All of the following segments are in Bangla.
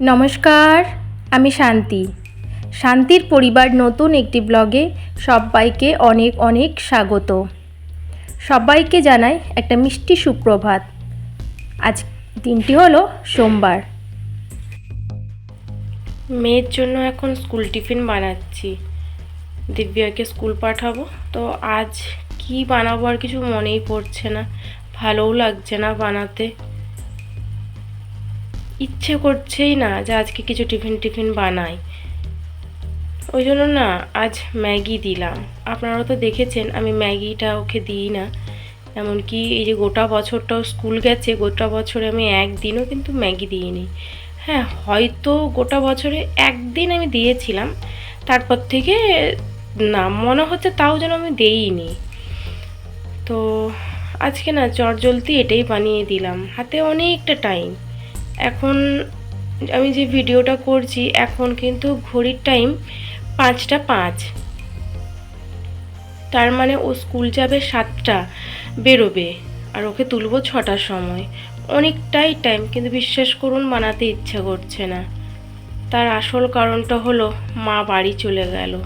নমস্কার, আমি শান্তি। শান্তির পরিবার নতুন একটি ব্লগে সবাইকে অনেক অনেক স্বাগত। সবাইকে জানাই একটা মিষ্টি সুপ্রভাত। আজ দিনটি হলো সোমবার। মেয়ের জন্য এখন স্কুল টিফিন বানাচ্ছি। দিব্যাকে স্কুল পাঠাবো। তো আজ কি বানাবো আর কিছু মনেই পড়ছে না। ভালোও লাগছে না বানাতে। ইচ্ছে করছেই না যে আজকে কিছু টিফিন টিফিন বানাই। ওই জন্য না আজ ম্যাগি দিলাম। আপনারা তো দেখেছেন আমি ম্যাগিটা ওকে দিই না। এমনকি এই যে গোটা বছরটাও স্কুল গেছে, গোটা বছরে আমি একদিনও কিন্তু ম্যাগি দিইনি। হ্যাঁ হয়তো গোটা বছরে একদিন আমি দিয়েছিলাম, তারপর থেকে না, মনে হচ্ছে তাও যেন আমি দেইনি। তো আজকে না চটজলদি এটাই বানিয়ে দিলাম, হাতে অনেকটা টাইম এখন আমি যে ভিডিওটা করছি, এখন কিন্তু ঘড়ির টাইম পাঁচটা পাঁচ। তার মানে ও স্কুল যাবে সাতটা, বেরোবে, আর ওকে তুলবো ছটার সময়। অনেকটাই টাইম কিন্তু বিশ্বাস করুন বানাতে ইচ্ছা করছে না। তার আসল কারণটা হলো, মা বাড়ি চলে গেল।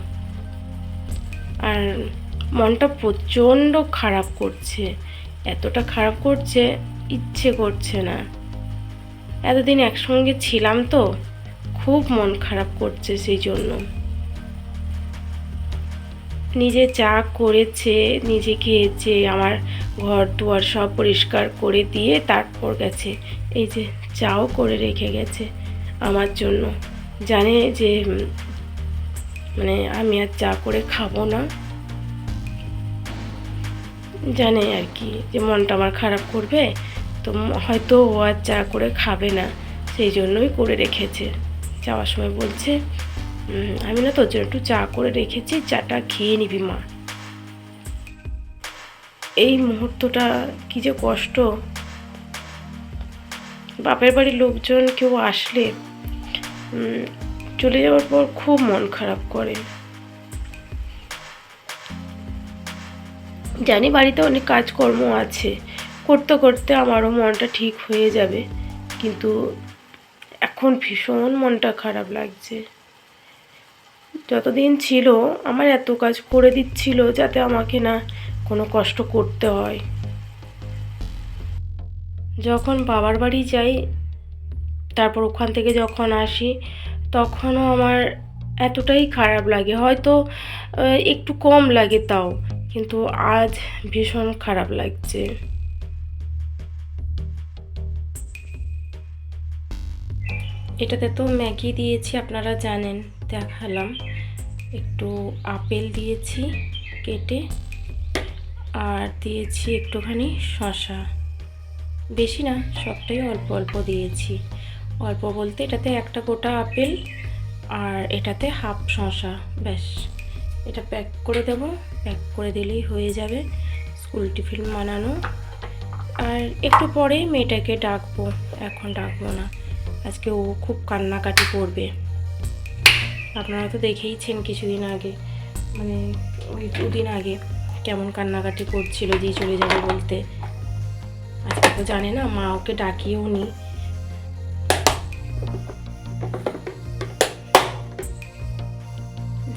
আর মনটা প্রচণ্ড খারাপ করছে। এতটা খারাপ করছে, ইচ্ছে করছে না। এতদিন একসঙ্গে ছিলাম তো, খুব মন খারাপ করছে সেই জন্য। নিজে চা করেছে, নিজে খেয়েছে, আমার ঘর দুয়ার সব পরিষ্কার করে দিয়ে তারপর গেছে। এই যে চাও করে রেখে গেছে আমার জন্য। জানে যে মানে আমি আর চা করে খাব না। জানে আর কি, যে মনটা আমার খারাপ করবে তো হয়তো ও আর চা করে খাবে না, সেই জন্যই করে রেখেছে। যাওয়ার সময় বলছে আমি না তোর জন্য একটু চা করে রেখেছি, চাটা খেয়ে নিবি মা। এই মুহূর্তটা কি যে কষ্ট। বাপের বাড়ির লোকজন কেউ আসলে চলে যাওয়ার পর খুব মন খারাপ করে। জানি বাড়িতে অনেক কাজকর্ম আছে করতে করতে আমারও মনটা ঠিক হয়ে যাবে। কিন্তু এখন ভীষণ মনটা খারাপ লাগছে। যতদিন ছিল, আমার এত কাজ করে দিচ্ছিল যাতে আমাকে না কোনো কষ্ট করতে হয়। যখন বাবার বাড়ি যাই, তারপর ওখান থেকে যখন আসি, তখনও আমার এতটাই খারাপ লাগে। হয়তো একটু কম লাগে তাও, কিন্তু আজ ভীষণ খারাপ লাগছে। এটাতে তো ম্যাগি দিয়েছি, আপনারা জানেন। দেখালাম। একটু আপেল দিয়েছি কেটে, আর দিয়েছি একটুখানি শশা বেশি না, সবটাই অল্প অল্প দিয়েছি। অল্প বলতে এটাতে একটা গোটা আপেল আর এটাতে হাফ শশা ব্যাস। এটা প্যাক করে দেব, প্যাক করে দিলেই হয়ে যাবে স্কুল টিফিন বানানো। আর একটু পরে মেয়েটাকে ডাকবো, এখন ডাকবো না। আজকে ও খুব কান্নাকাটি করবে। আপনারা তো দেখেইছেন কিছুদিন আগে মানে ওই দুদিন আগে কেমন কান্নাকাটি করছিল যে চলে যাবে বলতে। আজকে তো জানে না, মা ওকে ডাকিয়েও নি।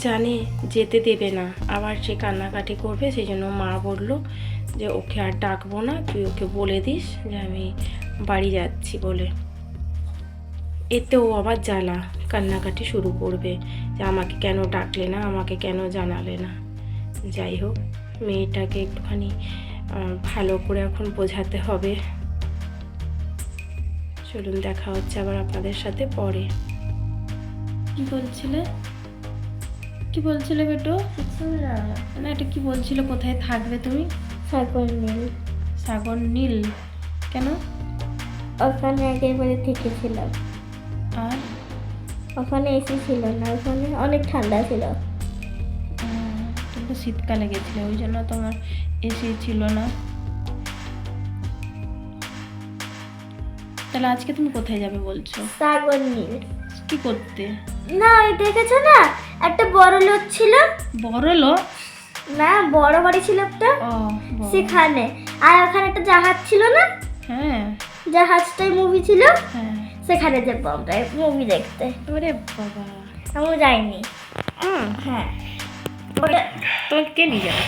জানে যেতে দেবে না, আবার সে কান্নাকাটি করবে সেই জন্য মা বলল যে ওকে আর ডাকবো না, তুই ওকে বলে দিস যে আমি বাড়ি যাচ্ছি বলে। এতে ও আবার জ্বালা কান্নাকাটি শুরু করবে যে আমাকে কেন ডাকলে না আমাকে কেন জানালে না। যাই হোক মেয়েটাকে একটুখানি ভালো করে এখন বোঝাতে হবে। চলুন দেখা হচ্ছে আবার আপনাদের সাথে পরে। কি বলছিলে? কি বলছিলে বেটো? না এটা কি বলছিলে? কোথায় থাকবে তুমি? সাগর নীল। সাগর নীল? কেন? ওখানে একেবারে থেকেছিলাম। আর ওখানে এসি ছিল না ওখানে অনেক ঠান্ডা ছিল। আহ, তো শীতকালে গেছিলে ওই জন্য তোমার এসি ছিল না। তাহলে আজকে তুমি কোথায় যাবে বলছো? সাগর নীল। কি করতে? না ওই দেখেছ না? একটা বড় লোক ছিল। বড় লোক? না বড় বাড়ি ছিল একটা। সেখানে। আর ওখানে একটা জাহাজ ছিল না? হ্যাঁ। জাহাজটাই মুভি ছিল। হ্যাঁ। সেখানে যাব আমরা মুভি দেখতে। ওরে বাবা। আমি যাইনি। হ্যাঁ। ওটা তোমাকে কে নিয়ে যাবে?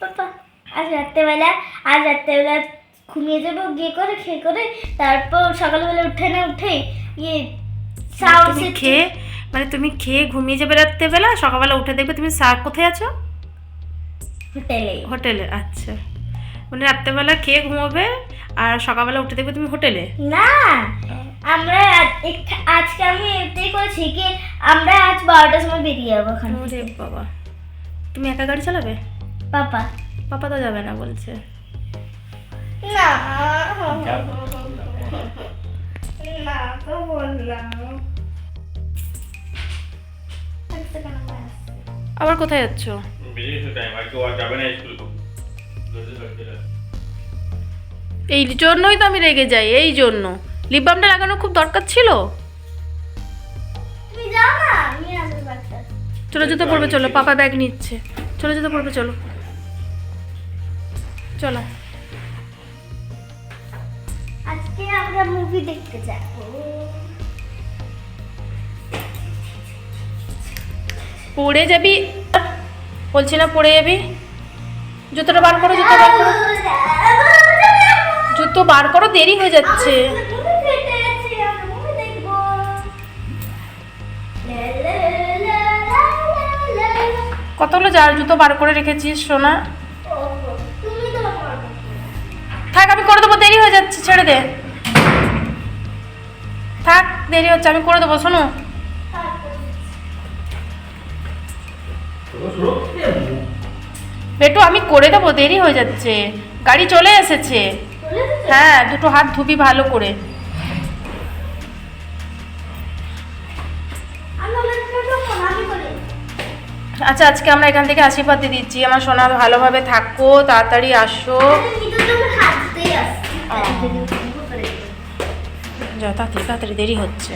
পাপা আজ রাত্রেবেলা আজ রাত্রেবেলা ঘুমিয়ে যাব গিয়ে করে খেয়ে করে তারপর সকালবেলা উঠে না উঠে ইয়ে তুমি খেয়ে মানে তুমি খেয়ে ঘুমিয়ে যাবে রাত্রেবেলা সকালবেলা উঠে দেখবে তুমি স্যার কোথায় আছো? হোটেলে। হোটেলে আচ্ছা। মানে রাত্রেবেলা খেয়ে ঘুমোবে আর সকালবেলা উঠে দেখবে তুমি হোটেলে? না। আমরা আজকে আমি এটাই করেছি কি আমরা আজ বারোটার সময় বেরিয়ে যাব ওখানে ওরে বাবা। তুমি একা গাড়ি চালাবে? পাপা। পাপা তো যাবে না বলছে। না না তো বললাম। আবার কোথায় যাচ্ছ? এই জন্যই তো আমি রেগে যাই এই জন্য। লিপ বামটা লাগানো খুব দরকার ছিল? চলো জুতো পড়বে চলো পাপা ব্যাগ নিচ্ছে। চলো জুতো পড়বে চলো। চলো। আজকে আমরা মুভি দেখতে যাব। পড়ে যাবি? বলছি না পড়ে যাবি? জুতোটা বার করো জুতো বার করো। জুতো বার করো দেরি হয়ে যাচ্ছে। কতগুলো যার জুতো বার করে রেখেছিস, সোনা? থাক, আমি করে দেবো, দেরি হয়ে যাচ্ছে, ছেড়ে দে। থাক, দেরি হচ্ছে, আমি করে দেবো শোনো বেটু, আমি করে দেবো, দেরি হয়ে যাচ্ছে। গাড়ি চলে এসেছে। হ্যাঁ দুটো হাত ধুবি ভালো করে। আচ্ছা আজকে আমরা এখান থেকে আশীর্বাদ দিয়ে দিচ্ছি। আমার সোনা, ভালোভাবে থাকো, তাড়াতাড়ি আসো। যা, তাড়াতাড়ি তাড়াতাড়ি, দেরি হচ্ছে।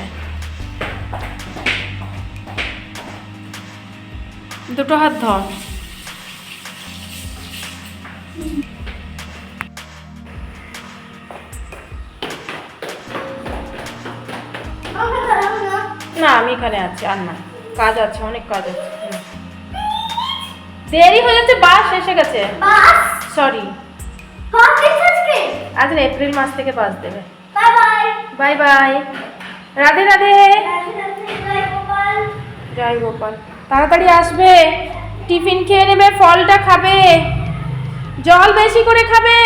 দুটো হাত ধর। না, আমি এখানে আছি, আর না। কাজ আছে, অনেক কাজ আছে। দেরি হয়ে যাচ্ছে বাস এসে গেছে। বাস? সরি আজ এপ্রিল মাস থেকে বাস দেবে। Bye bye. রাধে রাধে। জয় গোপাল। তাড়াতাড়ি আসবে। টিফিন খেয়ে নেবে ফলটা খাবে। জল বেশি করে খাবে।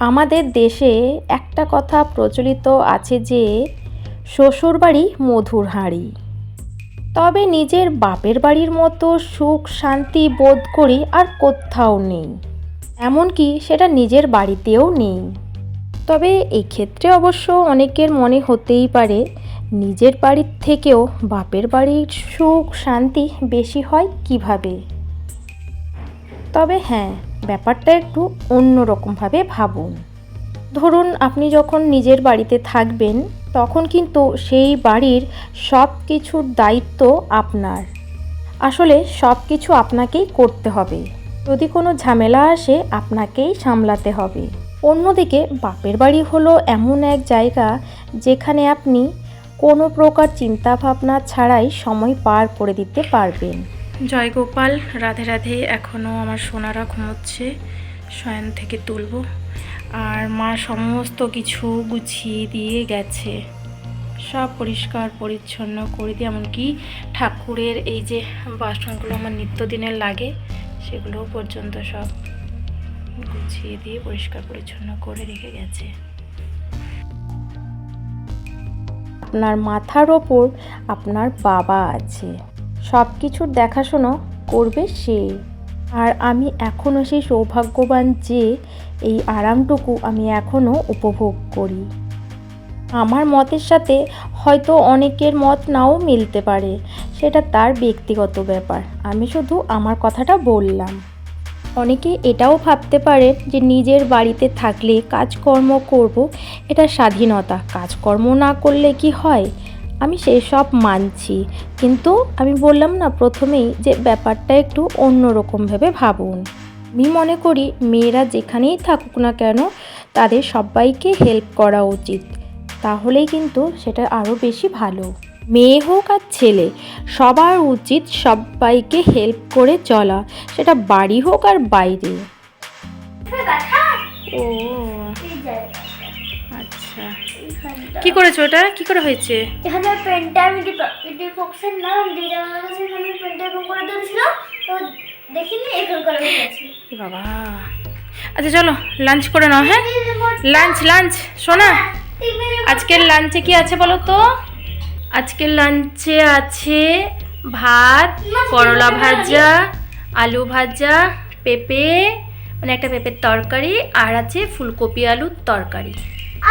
আমাদের দেশে একটা কথা প্রচলিত আছে যে শ্বশুরবাড়ি মধুর হাঁড়ি। তবে নিজের বাপের বাড়ির মতো সুখ শান্তি বোধ করি আর কোথাও নেই। এমনকি সেটা নিজের বাড়িতেও নেই। তবে এই ক্ষেত্রে অবশ্য অনেকের মনে হতেই পারে, নিজের বাড়ির থেকেও বাপের বাড়ির সুখ শান্তি বেশি হয় কীভাবে? তবে হ্যাঁ ব্যাপারটা একটু অন্যরকমভাবে ভাবুন। ধরুন আপনি যখন নিজের বাড়িতে থাকবেন তখন কিন্তু সেই বাড়ির সব কিছুর দায়িত্ব আপনার। আসলে সব কিছু আপনাকেই করতে হবে। যদি কোনো ঝামেলা আসে, আপনাকেই সামলাতে হবে। অন্যদিকে বাপের বাড়ি হলো এমন এক জায়গা যেখানে আপনি কোনো প্রকার চিন্তা ভাবনা ছাড়াই সময় পার করে দিতে পারবেন। জয় গোপাল, রাধে রাধে। এখনও আমার সোনারা ঘুমোচ্ছে। শয়ন থেকে তুলব। আর মা সমস্ত কিছু গুছিয়ে দিয়ে গেছে। সব পরিষ্কার, পরিচ্ছন্ন করে দিয়ে, এমনকি ঠাকুরের এই যে বাসনগুলো আমার নিত্যদিনের লাগে, সেগুলো পর্যন্ত সব গুছিয়ে দিয়ে, পরিষ্কার, পরিচ্ছন্ন করে রেখে গেছে। আপনার মাথার ওপর আপনার বাবা আছে। সব কিছুর দেখাশোনা করবে সে। আর আমি এখনও সেই সৌভাগ্যবান যে এই আরামটুকু আমি এখনও উপভোগ করি। আমার মতের সাথে হয়তো অনেকের মত নাও মিলতে পারে, সেটা তার ব্যক্তিগত ব্যাপার। আমি শুধু আমার কথাটা বললাম। অনেকে এটাও ভাবতে পারে যে নিজের বাড়িতে থাকলে কাজকর্ম করব, এটা স্বাধীনতা। কাজকর্ম না করলে কি হয়? আমি সেসব মানছি। কিন্তু আমি বললাম না প্রথমেই যে ব্যাপারটা একটু অন্যরকমভাবে ভাবুন। আমি মনে করি মেয়েরা যেখানেই থাকুক না কেন তাদের সবাইকে হেল্প করা উচিত। তাহলেই কিন্তু সেটা আরও বেশি ভালো। মেয়ে হোক আর ছেলে সবার উচিত সবাইকে হেল্প করে চলা সেটা বাড়ি হোক আর বাইরে। ও এই জায়গাটা, আচ্ছা এইখানটা। কি করেছ ওটা কি করে হয়েছে? এখানে পেনটা আমি ডিফক্সের নাম দিয়ে আমার কাছে এখানে পেনটা এরকম করে ধরেছিল তো দেখিনি এরকম করে হয়ে গেছে এ বাবা। আচ্ছা চলো লাঞ্চ করে নাও হ্যাঁ? লাঞ্চ লাঞ্চ শোনা। আজকের লাঞ্চে কি আছে বলো তো? আজকের লাঞ্চে আছে ভাত করলা ভাজা আলু ভাজা পেঁপে মানে একটা পেঁপের তরকারি আর আছে ফুলকপি আলুর তরকারি।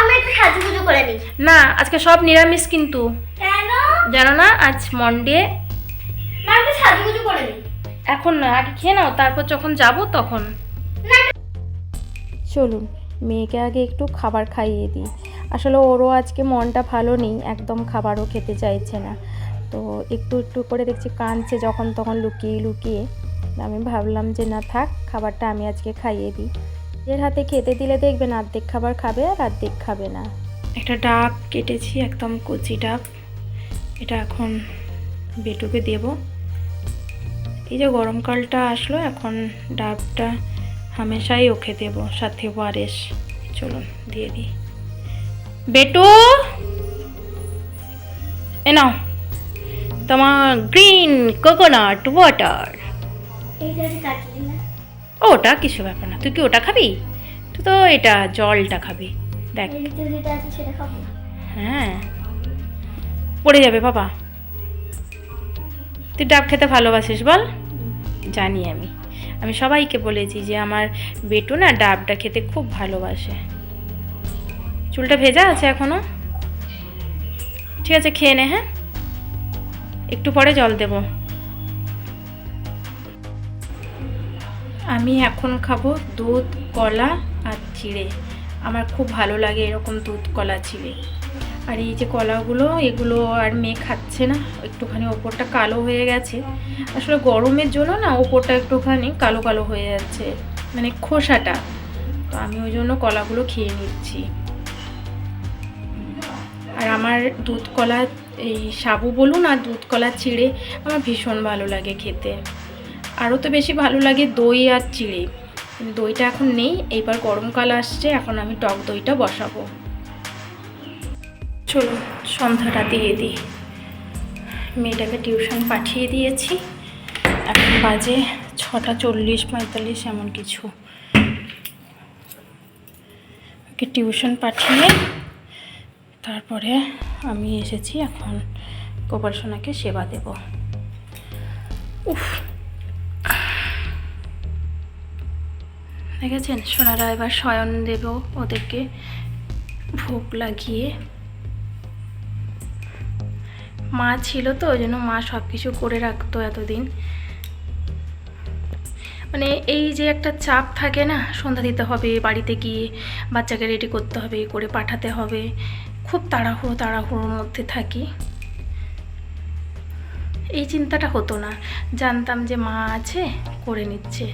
আমি একটু সাজুগুজু করে নিই। না আজকে সব নিরামিষ কিন্তু। কেন? জানো না আজ মন্ডে না একটু সাজুগুজু করে নিই। এখন না আগে খেয়ে নাও তারপর যখন যাব তখন। চলুন মেয়েকে আগে একটু খাবার খাইয়ে দিই। আসলে ওরও আজকে মনটা ভালো নেই একদম খাবারও খেতে চাইছে না। তো একটু একটু করে দেখছি কাঁদছে যখন তখন লুকিয়ে লুকিয়ে। আমি ভাবলাম যে না থাক খাবারটা আমি আজকে খাইয়ে দিই। এর হাতে খেতে দিলে দেখবেন আর্ধেক খাবার খাবে আর আর্ধেক খাবে না। একটা ডাব কেটেছি একদম কচি ডাব। এটা এখন বেটুকে দেবো। এই যে গরমকালটা আসলো এখন ডাবটা হামেশাই ওকে দেব সাথে ওয়ারেস। চলুন দিয়ে দিই। বেটু! এ নাও তোমার গ্রিন কোকোনাট ওয়াটার। ওটা কিছু ব্যাপার না। তুই কি ওটা খাবি? তুই তো এটা জলটা খাবি। দেখ। হ্যাঁ। পড়ে যাবে বাবা। তুই ডাব খেতে ভালোবাসিস বল? জানি আমি। আমি সবাইকে বলেছি যে আমার বেটু না ডাবটা খেতে খুব ভালোবাসে। চুলটা ভেজা আছে এখনও? ঠিক আছে খেয়ে নে হ্যাঁ? একটু পরে জল দেব। আমি এখন খাব দুধ, কলা আর চিড়ে। আমার খুব ভালো লাগে এরকম দুধ, কলা, চিড়ে। আর এই যে কলাগুলো, এগুলো আর মেয়ে খাচ্ছে না। একটুখানি ওপরটা কালো হয়ে গেছে। আসলে গরমের জন্য না ওপরটা একটুখানি কালো কালো হয়ে যাচ্ছে মানে খোসাটা। তো আমি ওই জন্য কলাগুলো খেয়ে নিচ্ছি। আর আমার দুধ কলা, এই সাবু বলুন আর দুধ কলা, চিড়ে, আমার ভীষণ ভালো লাগে খেতে। আরও তো বেশি ভালো লাগে দই আর চিড়ে দইটা এখন নেই, এইবার গরমকাল আসছে, এখন আমি টক দইটা বসাবো। চলো সন্ধ্যাটা দিয়ে দিই। মেয়েটাকে টিউশন পাঠিয়ে দিয়েছি। এখন বাজে ছটা চল্লিশ পঁয়তাল্লিশ, এমন কিছু। ওকে টিউশন পাঠিয়ে তারপরে আমি এসেছি, এখন গোপাল সোনাকে সেবা দেব। উফ দেখেছেন সোনারা এবার শয়ন দেব ওদেরকে ভোগ লাগিয়ে। মা ছিল তো, ওই জন্য মা সব কিছু করে রাখতো এতদিন। মানে এই যে একটা চাপ থাকে না, সন্ধ্যা দিতে হবে, বাড়িতে গিয়ে বাচ্চাকে রেডি করতে হবে, করে পাঠাতে হবে, খুব তাড়াহুড়ো তাড়াহুড়োর মধ্যে থাকি। এই চিন্তাটা হতো না। জানতাম যে মা আছে, করে নিচ্ছে।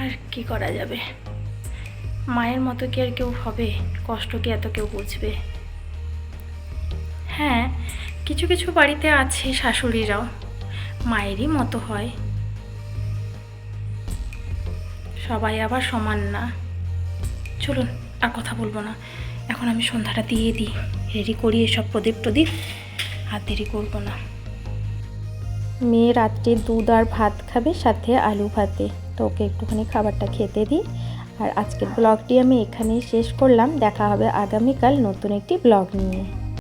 আর কি করা যাবে? মায়ের মতো কি আর কেউ হবে? কষ্ট কি এত কেউ বুঝবে? হ্যাঁ কিছু কিছু বাড়িতে আছে শাশুড়িরাও। মায়েরই মতো হয়। সবাই আবার সমান না। চলুন, আর কথা বলব না। এখন আমি সন্ধ্যাটা দিয়ে দিই। রেডি করি এসব প্রদীপ প্রদীপ আর দেরি করব না। মেয়ে রাত্রে দুধ আর ভাত খাবে, সাথে আলু ভাতে। তো ওকে একটুখানি খাবারটা খেতে দিই। আর আজকের ব্লগটি আমি এখানেই শেষ করলাম। দেখা হবে আগামীকাল নতুন একটি ব্লগ নিয়ে।